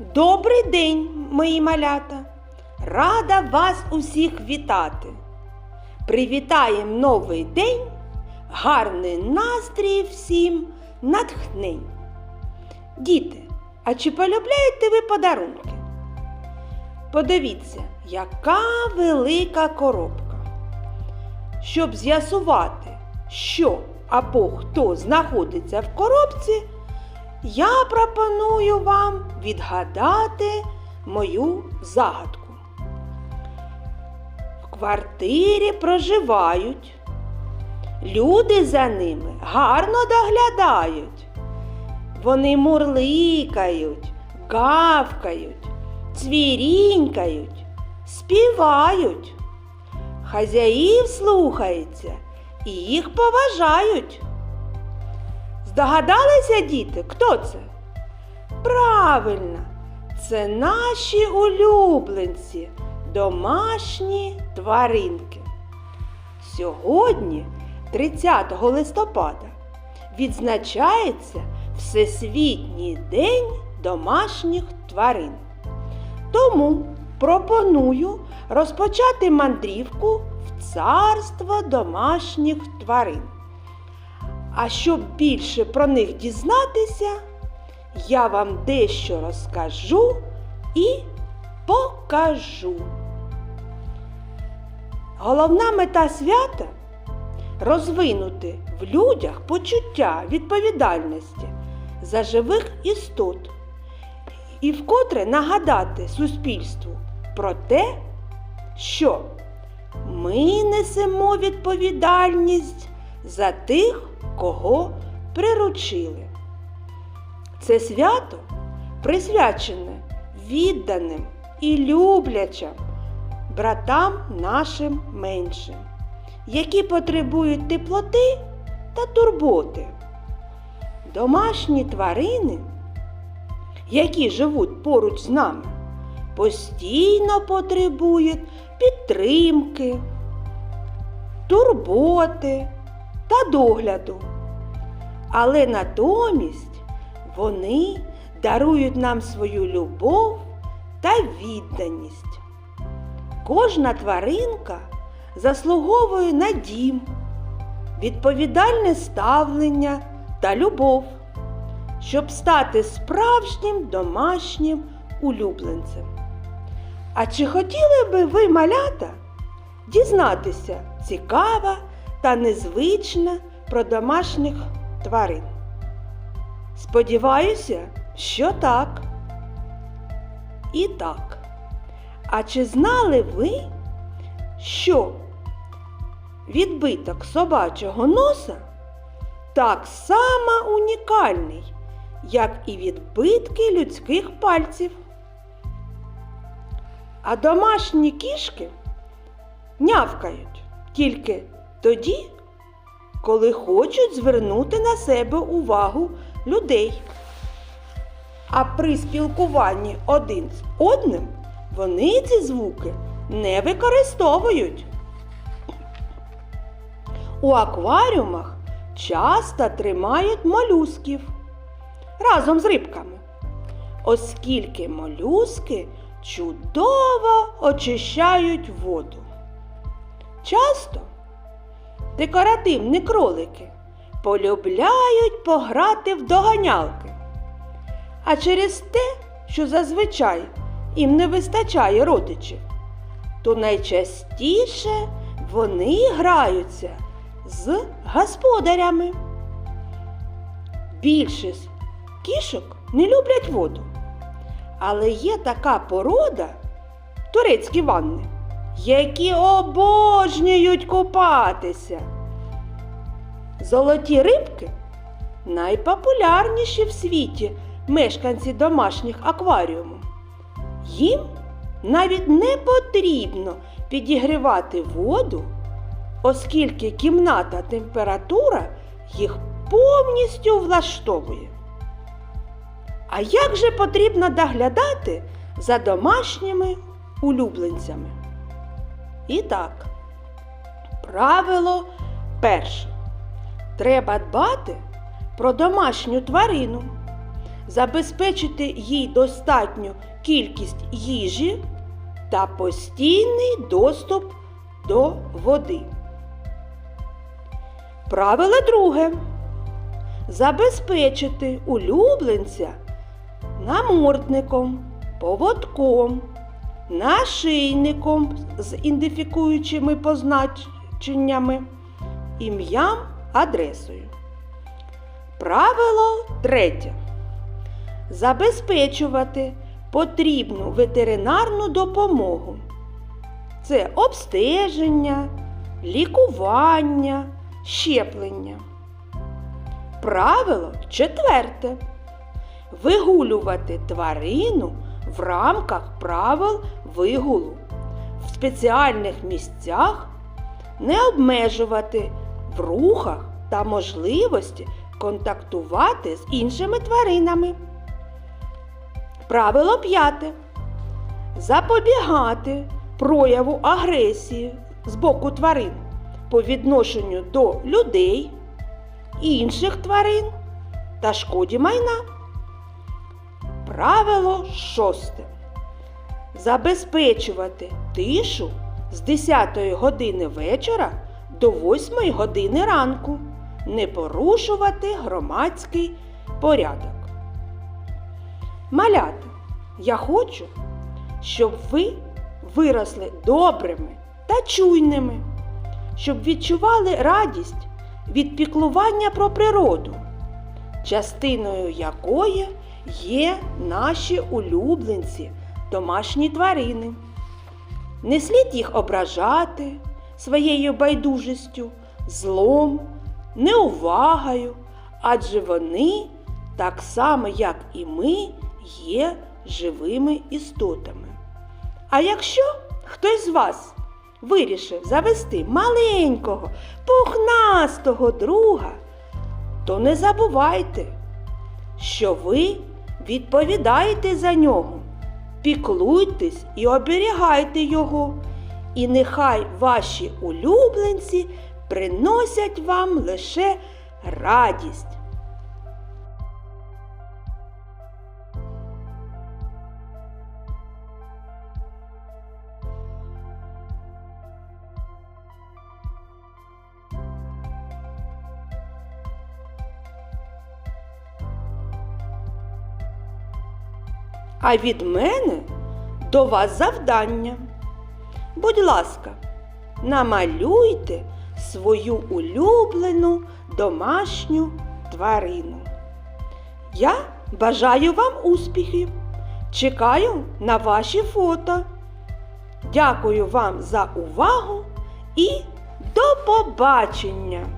Добрий день, мої малята! Рада вас усіх вітати! Привітаєм новий день, гарний настрій всім, натхнень. Діти, а чи полюбляєте ви подарунки? Подивіться, яка велика коробка. Щоб з'ясувати, що або хто знаходиться в коробці, я пропоную вам відгадати мою загадку. В квартирі проживають, люди за ними гарно доглядають. Вони мурликають, гавкають, цвірінькають, співають. Хазяїв слухаються і їх поважають. Здогадалися, діти, хто це? Правильно, це наші улюбленці, домашні тваринки. Сьогодні, 30 листопада, відзначається Всесвітній день домашніх тварин. Тому пропоную розпочати мандрівку в царство домашніх тварин. А щоб більше про них дізнатися, я вам дещо розкажу і покажу. Головна мета свята розвинути в людях почуття відповідальності за живих істот і вкотре нагадати суспільству про те, що ми несемо відповідальність за тих, кого приручили. Це свято присвячене відданим і люблячим братам нашим меншим, які потребують теплоти та турботи. Домашні тварини, які живуть поруч з нами, постійно потребують підтримки, турботи та догляду. Але натомість вони дарують нам свою любов та відданість. Кожна тваринка заслуговує на дім, відповідальне ставлення та любов, щоб стати справжнім домашнім улюбленцем. А чи хотіли би ви, малята, дізнатися цікаве та незвичне про домашніх тварин? Сподіваюся, що так. І так. А чи знали ви, що відбиток собачого носа так само унікальний, як і відбитки людських пальців? А домашні кішки нявкають тільки тоді, коли хочуть звернути на себе увагу людей. А при спілкуванні один з одним вони ці звуки не використовують. У акваріумах часто тримають молюсків разом з рибками, оскільки молюски чудово очищають воду. Часто декоративні кролики полюбляють пограти в доганялки. А через те, що зазвичай їм не вистачає родичів, то найчастіше вони граються з господарями. Більшість кішок не люблять воду. Але є така порода турецькі ванни, які обожнюють купатися. Золоті рибки найпопулярніші в світі мешканці домашніх акваріумів. Їм навіть не потрібно підігрівати воду, оскільки кімната температура їх повністю влаштовує. А як же потрібно доглядати за домашніми улюбленцями? І так, правило перше. Треба дбати про домашню тварину, забезпечити їй достатню кількість їжі та постійний доступ до води. Правило друге. Забезпечити улюбленця намордником, поводком, нашийником з ідентифікуючими позначеннями, ім'ям, адресою. Правило третє. Забезпечувати потрібну ветеринарну допомогу. Це обстеження, лікування, щеплення. Правило четверте. Вигулювати тварину в рамках правил вигулу. В спеціальних місцях не обмежувати в рухах та можливості контактувати з іншими тваринами. Правило п'яте. Запобігати прояву агресії з боку тварин по відношенню до людей, інших тварин та шкоді майна. Правило шосте. Забезпечувати тишу з 10 години вечора до 8 години ранку. Не порушувати громадський порядок. Малята, я хочу, щоб ви виросли добрими та чуйними, щоб відчували радість від піклування про природу, частиною якої є наші улюбленці, домашні тварини. Не слід їх ображати своєю байдужістю, злом, неувагою, адже вони, так само як і ми, є живими істотами. А якщо хтось з вас вирішив завести маленького, пухнастого друга, то не забувайте, що ви відповідаєте за нього. Піклуйтесь і оберігайте його, і нехай ваші улюбленці приносять вам лише радість. А від мене до вас завдання. Будь ласка, намалюйте свою улюблену домашню тварину. Я бажаю вам успіхів. Чекаю на ваші фото. Дякую вам за увагу і до побачення!